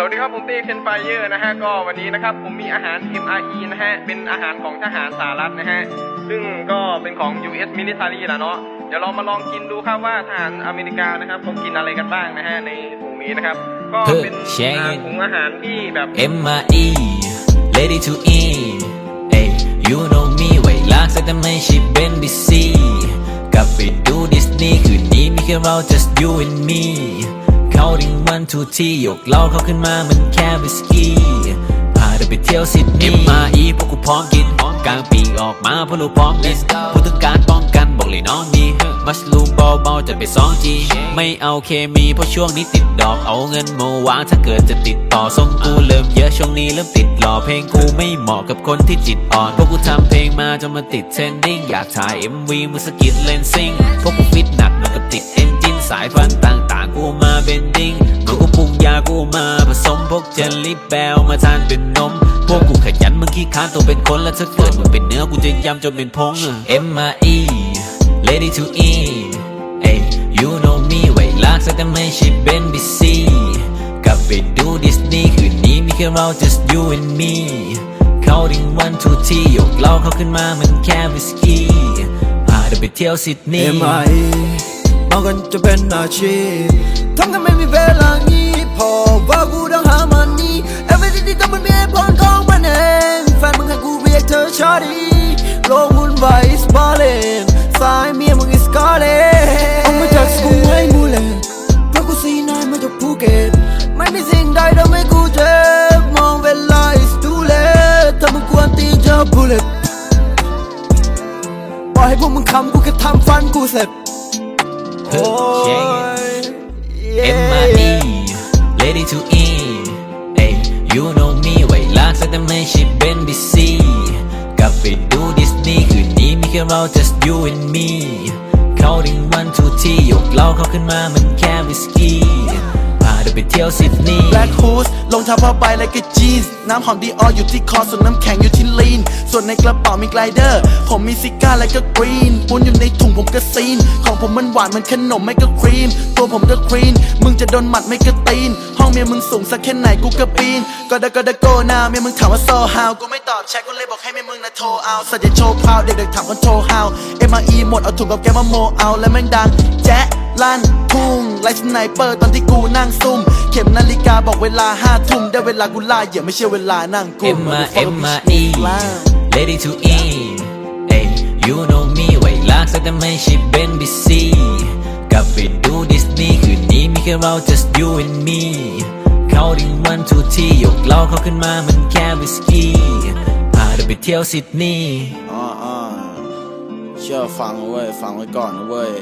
สวัสดีครับผมเต้เคนไฟเยอร์นะฮะก็วันนี้นะครับผมมีอาหาร MRE นะฮะเป็นอาหารของทหารสหรัฐนะฮะซึ่งก็เป็นของ US Military ละเนาะเดี๋ยวเรามาลองกินดูครับว่าทหารอเมริกานะครับเขากินอะไรกันบ้างนะฮะในถุงนี้นะครับก็เป็นอาถุงอาหารที่แบบ M.I.E. Ready to eat เอ้ย you know me ไว้ลักสักแต่ไม่ใช่เป็นบีซีกลับไปดูดิสนีย์คืนนี้มีแค่เรา just you and me เขาดิ่งวันทุกที่ยกเราเขาขึ้นมาเหมันแค่วิสกี้พาเธอไปเที่ยวซิดนีย์ M.I.E. พวกกูพร้อมกินกลางปีออกมาพวกเราพร้อมเล่นพูดถึงการป้องกันบอกเลยน้องดีมัสลูมเบาๆจะไปสองจีไม่เอาเคมีเพราะช่วงนี้ติดดอกเอาเงินมาวางถ้าเกิดจะติดต่อส่งกูเริ่มเยอะช่วงนี้เริ่มติดหล่อเพลงกูไม่เหมาะกับคนที่จิตอ่อนพวกกูทำเพลงมาจนมาติดเทรนดิ้งอยากถ่าย MV มือสกิดเลนซิ่งพวกกูฟิตหนัก สายฟันต่างๆ กูมาเบนดิ้งกูก็ปรุงยากูมาผสมพวกเจลลี่แบลมาทานเป็นนม พวกกูขยันมึงขี้ค้านตัวเป็นคนแล้วถ้าเกิดมึงเป็นเนื้อกูจะยำจนเป็นพง M.I.E. Ready to eat เอ้ย you know me ไว้ลักสักแต่ไม่ใช่เป็นบีซีกลับไปดูดิสนีย์คืนนี้มีแค่เรา just you and me เข้าดิ่งวันทุกที่ยกเราเขาขึ้นมาเหมันแค่วิสกี้พาเธอไปเที่ยวซิดนีย์ MIE บางคนจะเป็นอาชีพทำกันไม่มีเวลางี้พอว่ากูต้องหามันนี่ Everything ที่ต้องมันมีเหตุผลของมันเองแฟนมึงให้กูเรียกเธอชาดีโลกวุ่นวาย is ballin สายเมียมึง is calling เอามาจากสกูให้มูเลนเพราะกูซีนายมาจากภูเก็ตไม่มีสิ่งใดทำให้กูเจ็บมองเวลา is too late ถ้ามึงกวนตีเจอ bullet ปล่อยให้พวกมึงคำกูแค่ทำฟันกูเสร็จ เฮ้ย M.I.E. Ready to eat เอ้ย you know me ไว้ลักสักแต่ไม่ใช่เป็นบีซีกลับไปดูดิสนีย์คืนนี้มีแค่เรา just you and me เข้าดิ่งวันทุกที่ยกเราเข้าขึ้นมาเหมันแค่วิสกี้ พาเธอไปเที่ยวซิดนีย์แบล็คฮูสรองเท้าผ้าใบและก็จีนส์น้ำหอมดีอออยู่ที่คอส่วนน้ำแข็งอยู่ที่ลีน ส่วนในกระเป๋ามีไกลเดอร์ ผมมีซิก้าและก็กรีนปุนอยู่ในถุงผมก็ซีน ของผมมันหวานเหมันขนมไม่ก็ครีม ตัวผมก็ครีน มึงจะโดนหมัดไม่ก็ตีน ห้องเมียมึงสูงสักแค่ไหนกูก็ปีน ก็ได้ก็ได้โกนาเมียมึงถามว่าโซฮาวกูไม่ตอบแชทกูเลยบอกให้เมียมึงนะโทรเอาสัตว์จะโชว์พาวเด็กๆถามว่าโทรฮาวเอ็มอีหมดเอาถุงกับแกมาโมเอาและแม่งดังแจ๊ะ ลั่นพุ่งไล่สไนเปอร์ตอนที่กูนั่งซุ่ม เข็มนาฬิกาบอกเวลาห้าทุ่มได้เวลากูล่าเหยื่อไม่ใช่เวลานั่งกุม M.I.M.I.E. Ready to eat เอ้ย you know me ไว้ลักสักแต่ไม่ใช่เป็นบีซีกลับไปดูดิสนีย์คืนนี้มีแค่เรา just you and me เข้าดิ่งวันทุกที่ยกเราเข้าขึ้นมาเหมันแค่วิสกี้พาเธอไปเที่ยวซิดนีย์อ่าอ่าเชื่อฟังเว้ย ฟังไว้ก่อนนะเว้ย